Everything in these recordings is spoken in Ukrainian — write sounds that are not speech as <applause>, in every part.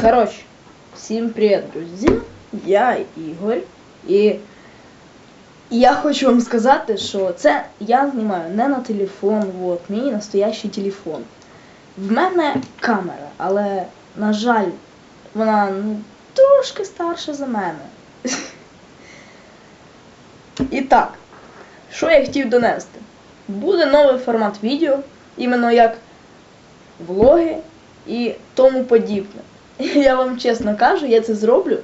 Короче, всем привет, друзі. Я Ігор. І я хочу вам сказати, що це я знімаю не на телефон, от, мій настоящий телефон. В мене камера, але, на жаль, вона ну, трошки старша за мене. І так, що я хотів донести? Буде новий формат відео, іменно як влоги і тому подібне. <laughs> Я вам чесно кажу, я це зроблю.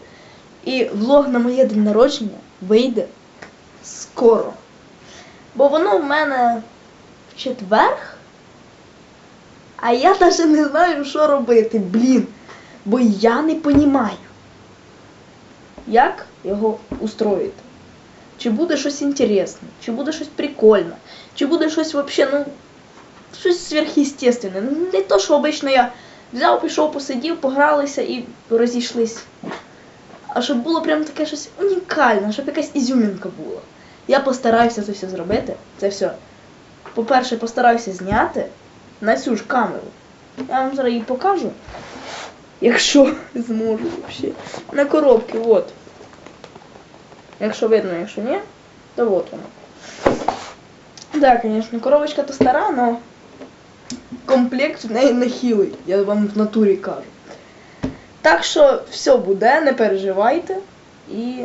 І влог на моє день народження вийде скоро. Бо воно в мене в четвер. А я навіть не знаю, що робити, блін. Бо я не понімаю, як його устроїти. Чи буде щось інтересне, чи буде щось прикольне, чи буде щось вообще, ну, щось сверхъестественне. Не то, що обично я взяв, пішов, посидів, погралися і розійшлись. А щоб було прям таке щось унікальне, щоб якась ізюмінка була. Я постараюся це все зробити. Це все. По-перше, постараюся зняти на цю ж камеру. Я вам зараз її покажу. Якщо <laughs> зможу взагалі. На коробці, от. Якщо видно, якщо ні, то от воно. Так, звісно, коробочка то стара, но комплект в неї нахилий, я вам в натурі кажу. Так що все буде, не переживайте. І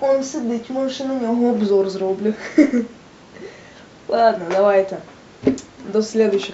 он сидить, може на нього обзор зроблю. <laughs> Ладно, давайте. До слідуючих